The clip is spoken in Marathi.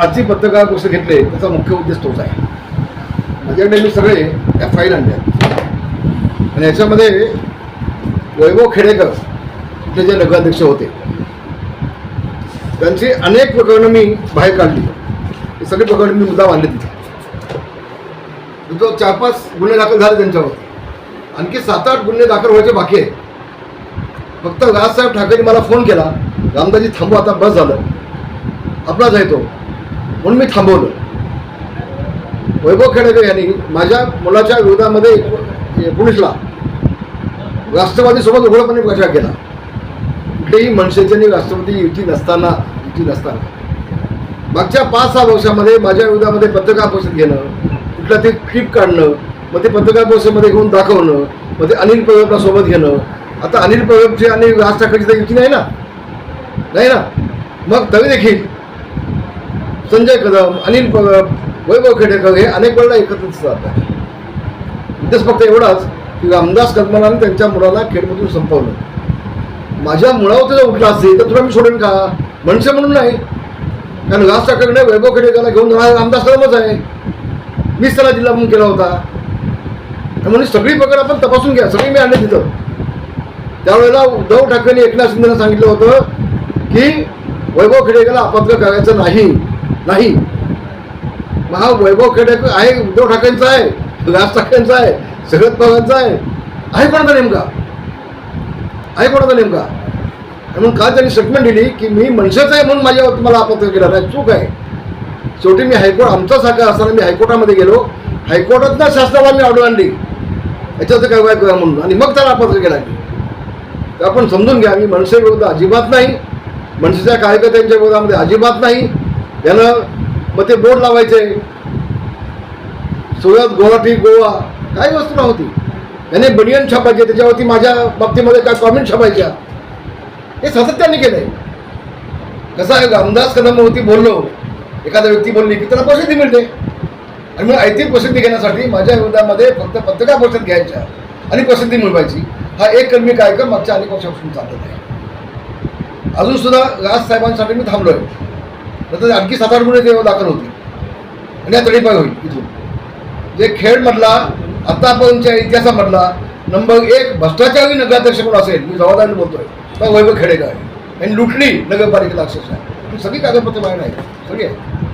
आजची पत्रकार गोष्ट घेतले त्याचा मुख्य उद्देश तोच आहे. माझ्याकडे मी सगळे त्या फाईल आणल्या आणि याच्यामध्ये वैभव खेडेकर इथले जे नगराध्यक्ष होते त्यांची अनेक प्रकरणं मी बाहेर काढली. हे सगळे प्रकरण मी मुद्दा आणले तिथे. जो चार पाच गुन्हे दाखल झाले त्यांच्यावर. आणखी सात आठ गुन्हे दाखल व्हायचे बाकी आहेत. फक्त राजसाहेब ठाकरेंनी मला फोन केला रामदाजी थांबू आता बस झालं. आपला आहे तो. म्हणून मी थांबवलं. वैभव खेडेकर यांनी माझ्या मुलाच्या विरोधामध्ये एकोणीसला राष्ट्रवादीसोबत उघडपणे प्रचार केला. कुठलेही मनसेचे राष्ट्रवादी युती नसताना युती नसताना. मागच्या पाच सहा वर्षामध्ये माझ्या विरोधामध्ये पत्रकार परिषद घेणं कुठला ते क्लिप काढणं मग ते पत्रकार परिषदेमध्ये घेऊन दाखवणं मग ते अनिल परबला सोबत घेणं. आता अनिल परबची आणि राज ठाकरेची तर युती नाही ना? नाही ना? मग तरी देखील संजय कदम अनिल परब वैभव खेडेकर हे अनेक वेळेला एकत्रित जातात उद्देश फक्त एवढाच की रामदास कदमाला त्यांच्या मुलाला खेडमधून संपवलं. माझ्या मुळावर जर उठला असेल तर तुला मी सोडेन का? मनसे म्हणून नाही. कारण राज ठाकरेने वैभव खेडेकरला घेऊन जाणारा रामदास कदमच आहे. मीच त्याला जिल्हा म्हणून केला होता. म्हणून सगळी पकड आपण तपासून घ्या सगळी मी आणले तिथं. त्यावेळेला उद्धव ठाकरेंनी एकनाथ शिंदेला सांगितलं होतं की वैभव खेडेकरला अपात्र करायचं नाही. नाही. महा वैभव खेडेकर आहे उद्धव ठाकरेंचा आहे राज ठाकरेंचा आहे शरद पवारांचा आहे. आहे कोणाचा नेमका? आहे कोणाचा नेमका? म्हणून काल त्यांनी स्टेटमेंट दिली की मी मनसेचा आहे म्हणून माझ्यावर तुम्हाला आपत्त केला नाही. चूक आहे. शेवटी मी हायकोर्ट आमचा सारखा असताना मी हायकोर्टामध्ये गेलो. हायकोर्टातनं शासनाला मी ऑर्डर आणली. याच्यात काय काय करा म्हणून. आणि मग त्याला आपत्त केला. तर आपण समजून घ्या मी मनसे अजिबात नाही. मनसेच्या कार्यकर्त्यांच्या विरोधामध्ये अजिबात नाही. यानं मग ते बोर्ड लावायचे. सुरत गुवाहाटी गोवा काय वस्तू नव्हती. याने बनियन छापायचे त्याच्यावरती माझ्या बाबतीमध्ये काय कॉमेंट छापायच्या. हे सातत्याने केलंय. कसं आहे रामदास कदमवरती बोललो. एखादा व्यक्ती बोलली की त्याला प्रसिद्धी मिळते. आणि मग ऐतिहासिक प्रसिद्धी घेण्यासाठी माझ्या विरोधामध्ये फक्त पत्रकार परिषद घ्यायच्या आणि प्रसिद्धी मिळवायची. हा एक कलमी कार्यक्रम मागच्या अनेक वर्षापासून चालत आहे. अजून सुद्धा राजसाहेबांसाठी मी थांबलोय. नंतर आणखी सात आठ गुन्हे तेव्हा दाखल होतील. आणि या तडीपाय होईल इथून. जे खेळमधला आत्तापर्यंतच्या इतिहासामधला नंबर एक भ्रष्टाचारी नगराध्यक्ष कोण असेल मी जबाबदारी बोलतोय तर वैभव खेडेकर आहे. आणि लुटली नगरपालिकेला अक्षरशः सगळी कागदपत्र बाहेर नाही सगळी आहे